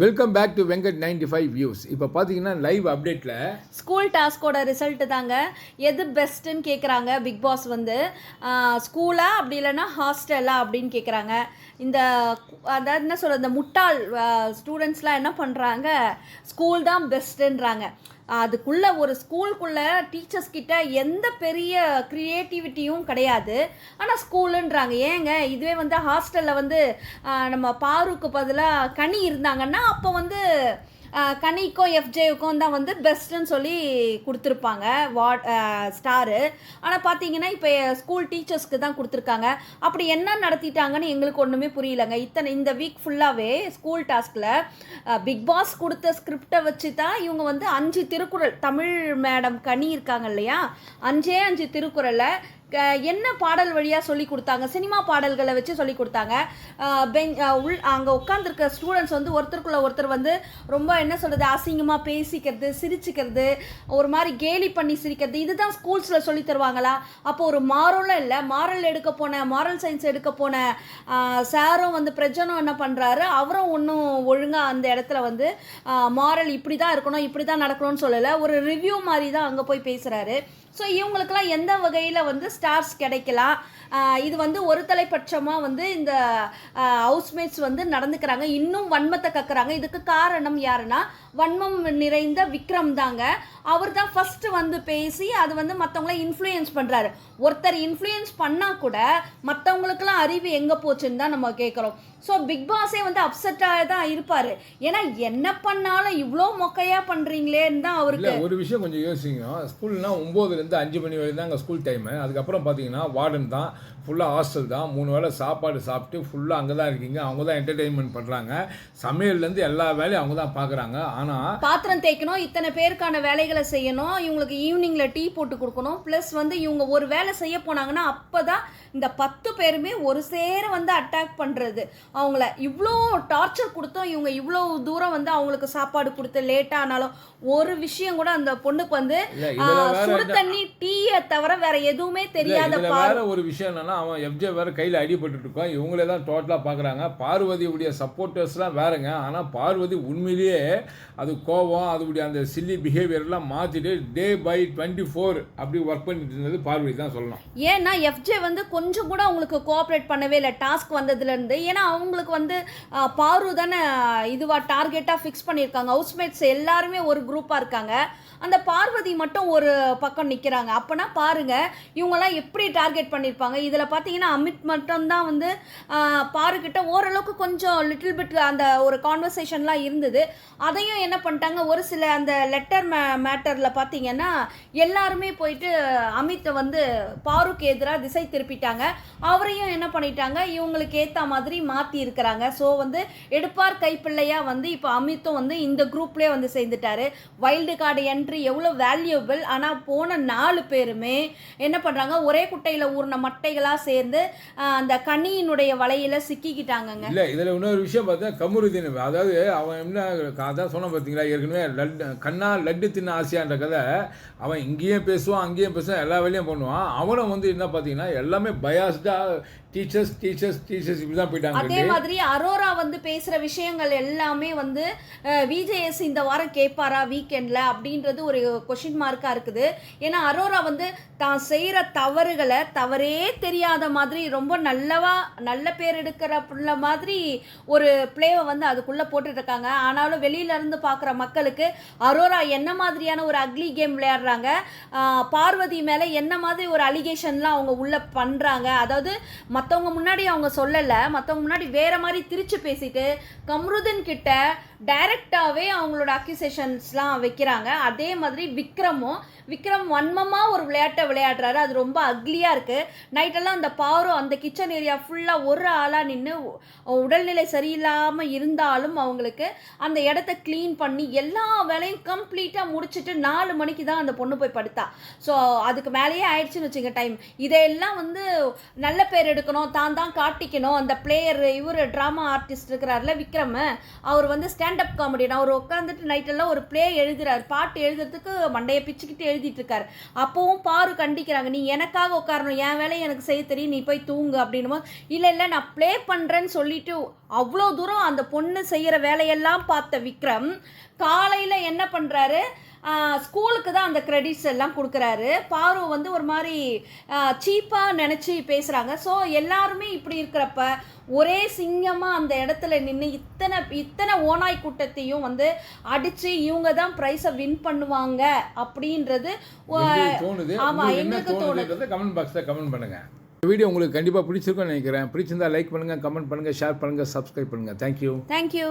Welcome back to Venkat ninety five views இப்போ பார்த்தீங்கன்னா live அப்டேட்டில் ஸ்கூல் டாஸ்கோட ரிசல்ட்டு தாங்க. எது பெஸ்ட்டுன்னு கேட்குறாங்க பிக் பாஸ் வந்து. ஸ்கூலா அப்படி இல்லைன்னா ஹாஸ்டலா அப்படின்னு கேட்குறாங்க இந்த அதாவது என்ன சொல்கிறது இந்த முட்டாள் ஸ்டூடெண்ட்ஸ்லாம் என்ன பண்ணுறாங்க ஸ்கூல் தான் பெஸ்ட்டுன்றாங்க அதுக்குள்ள ஒரு ஸ்கூலுக்குள்ள டீச்சர்ஸ் கிட்ட எந்த பெரிய க்ரியேட்டிவிட்டியும் கிடையாது. ஆனால் ஸ்கூலுன்றாங்க. ஏங்க இதுவே வந்து ஹாஸ்டலில் வந்து நம்ம பாருக்கு பதிலாக கனி இருந்தாங்கன்னா அப்போ வந்து கனிக்கும் எஃப்ஜேவுக்கும் தான் வந்து பெஸ்ட்டுன்னு சொல்லி கொடுத்துருப்பாங்க. What star. ஆனால் பார்த்தீங்கன்னா இப்போ ஸ்கூல் டீச்சர்ஸ்க்கு தான் கொடுத்துருக்காங்க. அப்படி என்ன நடத்திட்டாங்கன்னு எங்களுக்கு ஒன்றுமே புரியலங்க. இத்தனை இந்த வீக் ஃபுல்லாகவே ஸ்கூல் டாஸ்கில் பிக் பாஸ் கொடுத்த ஸ்கிரிப்டை வச்சு தான் இவங்க வந்து அஞ்சு திருக்குறள் தமிழ் மேடம் கனி இருக்காங்க இல்லையா? அஞ்சே அஞ்சு திருக்குறளை என்ன பாடல் வழியாக சொல்லி கொடுத்தாங்க? சினிமா பாடல்களை வச்சு சொல்லி கொடுத்தாங்க. பெங் உள் அங்கே உட்காந்துருக்க ஸ்டூடெண்ட்ஸ் வந்து ஒருத்தருக்குள்ள ஒருத்தர் வந்து ரொம்ப என்ன சொல்கிறது அசிங்கமாக பேசிக்கிறது சிரிச்சுக்கிறது ஒரு மாதிரி கேலி பண்ணி சிரிக்கிறது இதுதான் ஸ்கூல்ஸில் சொல்லி தருவாங்களா? அப்போ ஒரு மாரலும் இல்லை. மாரல் எடுக்க போன மாரல் சயின்ஸ் எடுக்க போன சாரும் வந்து பிரஜனும் என்ன பண்ணுறாரு அவரும் ஒன்றும் ஒழுங்காக அந்த இடத்துல வந்து மாரல் இப்படி தான் இருக்கணும் இப்படி தான் நடக்கணும்னு சொல்லலை. ஒரு ரிவ்யூ மாதிரி தான் அங்கே போய் பேசுகிறாரு ஸோ இவங்களுக்கெல்லாம் எந்த வகையில் வந்து ஸ்டார்ஸ் கிடைக்கலாம். இது வந்து ஒரு தலைப்பட்சமாக வந்து இந்த ஹவுஸ்மேட்ஸ் வந்து நடந்துக்கிறாங்க. இன்னும் வன்மத்தை கக்குறாங்க. இதுக்கு காரணம் யாருன்னா வன்மம் நிறைந்த விக்ரம் தாங்க. அவர் தான் ஃபஸ்ட்டு வந்து பேசி அது வந்து மற்றவங்கள இன்ஃப்ளூயன்ஸ் பண்ணுறாரு ஒருத்தர் இன்ஃப்ளூயன்ஸ் பண்ணால் கூட மற்றவங்களுக்குலாம் அறிவு எங்கே போச்சுன்னு தான் நம்ம கேட்குறோம் ஸோ பிக் பாஸே வந்து அப்செட்டாக தான் இருப்பார். ஏன்னா என்ன பண்ணாலும் இவ்வளோ மொக்கையாக பண்ணுறீங்களேன்னு தான் அவருக்கு ஒரு விஷயம் கொஞ்சம் யோசிங்க. ஸ்கூல்னா ஒம்போதுலேருந்து அஞ்சு மணி வரைக்கும் தான் அங்கே ஸ்கூல் டைமு அதுக்கப்புறம் பார்த்தீங்கன்னா வார்டன் தான். ஃபுல்லாக ஹாஸ்டல் தான். மூணு வேளை சாப்பாடு சாப்பிட்டு ஃபுல்லாக அங்கே தான் இருக்கீங்க. அவங்க தான் என்டர்டெயின்மெண்ட் பண்ணுறாங்க சமையல்லேருந்து எல்லா வேலையும் அவங்க தான் பார்க்குறாங்க. ஆனால் பாத்திரம் தேய்க்கணும். இத்தனை பேருக்கான வேலைகளை செய்யணும். இவங்களுக்கு ஈவினிங்கில் டீ போட்டு கொடுக்கணும். ப்ளஸ் வந்து இவங்க ஒரு வேலை செய்ய போனாங்கன்னா அப்போ தான் இந்த பத்து பேருமே ஒரு சேர வந்து அட்டாக் பண்ணுறது அவங்கள இவ்வளோ டார்ச்சர் கொடுத்தோம் இவங்க இவ்வளோ தூரம் வந்து அவங்களுக்கு சாப்பாடு கொடுத்து லேட்டாக ஆனாலும் ஒரு விஷயம் கூட அந்த பொண்ணுக்கு வந்து சுடு தண்ணி டீயை தவிர வேற எதுவுமே தெரியாத வேற ஒரு விஷயம் என்னன்னா அவன் எஃப்ஜே வேற கையில் அடிபட்டு இருக்கான். இவங்களே தான் டோட்டலாக பார்க்குறாங்க பார்வதியுடைய சப்போர்ட்டர்ஸ்லாம் வேறங்க. ஆனால் பார்வதி உண்மையிலேயே அது கோபம் அதுடைய அந்த சில்லி பிஹேவியர்லாம் மாற்றிட்டு டே பை டுவெண்ட்டி ஃபோர் அப்படி ஒர்க் பண்ணிட்டு இருந்தது பார்வதி தான் சொல்லணும். ஏன்னா எஃப்ஜே வந்து கொஞ்சம் கூட அவங்களுக்கு கோஆப்ரேட் பண்ணவே இல்லை. டாஸ்க் வந்ததுலேருந்து ஏன்னா அவங்களுக்கு வந்து பாரு தானே இதுவாக டார்கெட்டாக ஃபிக்ஸ் பண்ணியிருக்காங்க. ஹவுஸ்மேட்ஸ் எல்லாருமே ஒரு குரூப்பாக இருக்காங்க. அந்த பார்வதி மட்டும் ஒரு பக்கம் நிற்கிறாங்க அப்போனா பாருங்க இவங்கெல்லாம் எப்படி டார்கெட் பண்ணியிருப்பாங்க இதில் பார்த்தீங்கன்னா அமித் மட்டும்தான் வந்து பாருக்கிட்ட ஓரளவுக்கு கொஞ்சம் லிட்டில் பிட் அந்த ஒரு கான்வர்சேஷன்லாம் இருந்தது. அதையும் என்ன பண்ணிட்டாங்க? ஒரு சில அந்த லெட்டர் மே மேட்டரில் பார்த்தீங்கன்னா எல்லாருமே போயிட்டு அமித்தை வந்து பாருக்கு எதிராக திசை திருப்பிட்டாங்க. அவரையும் என்ன பண்ணிட்டாங்க? இவங்களுக்கு ஏற்ற மாதிரி மாற்றி இருக்கிறாங்க. ஸோ வந்து எடுப்பார் கைப்பிள்ளையாக வந்து இப்போ அமித்தும் வந்து இந்த குரூப்லேயே வந்து சேர்ந்துட்டாரு. வைல்டு கார்டு என்ட்ரி எவ்வளோ வேல்யூபிள் ஆனால் போன நாலு பேருமே என்ன பண்ணுறாங்க ஒரே குட்டையில் ஊறின மட்டைகளாக சேர்ந்து அந்த கனியினுடைய வலையில் சிக்கிக்கிட்டாங்கங்க. இல்லை இதில் இன்னொரு விஷயம் பார்த்தா கமருதீன் அதாவது அவன் என்ன அதான் சொன்ன பார்த்தீங்களா ஏற்கனவே லட்டு கண்ணா லட்டு தின்ன ஆசையான்ற கதை அவன் இங்கேயும் பேசுவான் அங்கேயும் பேசுவான் எல்லா வேலையும் பண்ணுவான். அவனும் வந்து என்ன பார்த்தீங்கன்னா எல்லாமே பயாஸ்டாக டீச்சர்ஸ் டீச்சர்ஸ் டீச்சர்ஸ் இப்படி தான் போயிட்டாங்க. அதே மாதிரி அரோரா வந்து பேசுற விஷயங்கள் எல்லாமே வந்து விஜேஎஸ் இந்த வாரம் கேட்பாரா வீக்கெண்ட்ல அப்படின்றது ஒரு கொஷின் மார்க்கா இருக்குது. ஏன்னா அரோரா வந்து தான் செய்யற தவறுகளை தவறே தெரியாத மாதிரி ரொம்ப நல்லவா நல்ல பேர் எடுக்கிற புள்ள மாதிரி ஒரு பிளேவை வந்து அதுக்குள்ள போட்டுட்டு இருக்காங்க ஆனாலும் வெளியில இருந்து பார்க்குற மக்களுக்கு அரோரா என்ன மாதிரியான ஒரு அக்லி கேம் விளையாடுறாங்க? பார்வதி மேல என்ன மாதிரி ஒரு அலிகேஷன்லாம் அவங்க உள்ள பண்றாங்க? அதாவது மற்றவங்க முன்னாடி அவங்க சொல்லலை மற்றவங்க முன்னாடி வேற மாதிரி திரிச்சு பேசிட்டு கம்ருதன் கிட்ட டைரக்டாகவே அவங்களோட அக்யூசேஷன்ஸ்லாம் வைக்கிறாங்க. அதே மாதிரி விக்ரமும் விக்ரம் வன்மமாக ஒரு விளையாட்டை விளையாடுறாரு. அது ரொம்ப அக்லியாக இருக்குது நைட்டெல்லாம் அந்த பாரு அந்த கிச்சன் ஏரியா ஃபுல்லாக ஒரு ஆளாக நின்று உடல்நிலை சரியில்லாமல் இருந்தாலும் அவங்களுக்கு அந்த இடத்த க்ளீன் பண்ணி எல்லா வேலையும் கம்ப்ளீட்டாக முடிச்சுட்டு நாலு மணிக்கு தான் அந்த பொண்ணு போய் படுத்தா. ஸோ அதுக்கு மேலேயே ஆயிடுச்சுன்னு வச்சுங்க டைம் இதையெல்லாம் வந்து நல்ல பேர் எடுக்கணும் தான் தான் காட்டிக்கணும். அந்த பிளேயர் இவர் ட்ராமா ஆர்டிஸ்ட் இருக்கிறார்ல விக்ரம். அவர் வந்து ஸ்டாண்டப் காமெடி நான் உட்காந்துட்டு நைட்டெல்லாம் ஒரு ப்ளே எழுதுறாரு. பாட்டு எழுதுறதுக்கு மண்டையை பிச்சுக்கிட்டு எழுதிட்டு இருக்காரு. அப்போவும் பாரு கண்டிக்கிறாங்க. நீ எனக்காக உட்காரணும். என் வேலையை எனக்கு செய்ய தெரியும். நீ போய் தூங்கு அப்படின்னும் இல்லை இல்லை நான் ப்ளே பண்ணுறேன்னு சொல்லிட்டு அவ்வளோ தூரம் அந்த பொண்ணு செய்கிற வேலையெல்லாம் பார்த்த விக்ரம் காலையில் என்ன பண்ணுறாரு ஸ்கூலுக்கு தான் அந்த கிரெடிட்ஸ் எல்லாம் கொடுக்குறாரு. பாரு வந்து ஒரு மாதிரி சீப்பாக நினச்சி பேசுகிறாங்க ஸோ எல்லாருமே இப்படி இருக்கிறப்ப ஒரே சிங்கமாக அந்த இடத்துல நின்று இத்தனை இத்தனை ஓனாய் கூட்டத்தையும் வந்து அடித்து இவங்க தான் ப்ரைஸை வின் பண்ணுவாங்க அப்படின்றது ஒ- எங்களுக்கு தோணுது. கமெண்ட் பாக்ஸில் கமெண்ட் பண்ணுங்க. இந்த வீடியோ உங்களுக்கு கண்டிப்பாக பிடிச்சிருக்கும்னு நினைக்கிறேன். பிடிச்சிருந்தா லைக் பண்ணுங்க கமெண்ட் பண்ணுங்க ஷேர் பண்ணுங்க சப்ஸ்கிரைப் பண்ணுங்க. Thank you thank you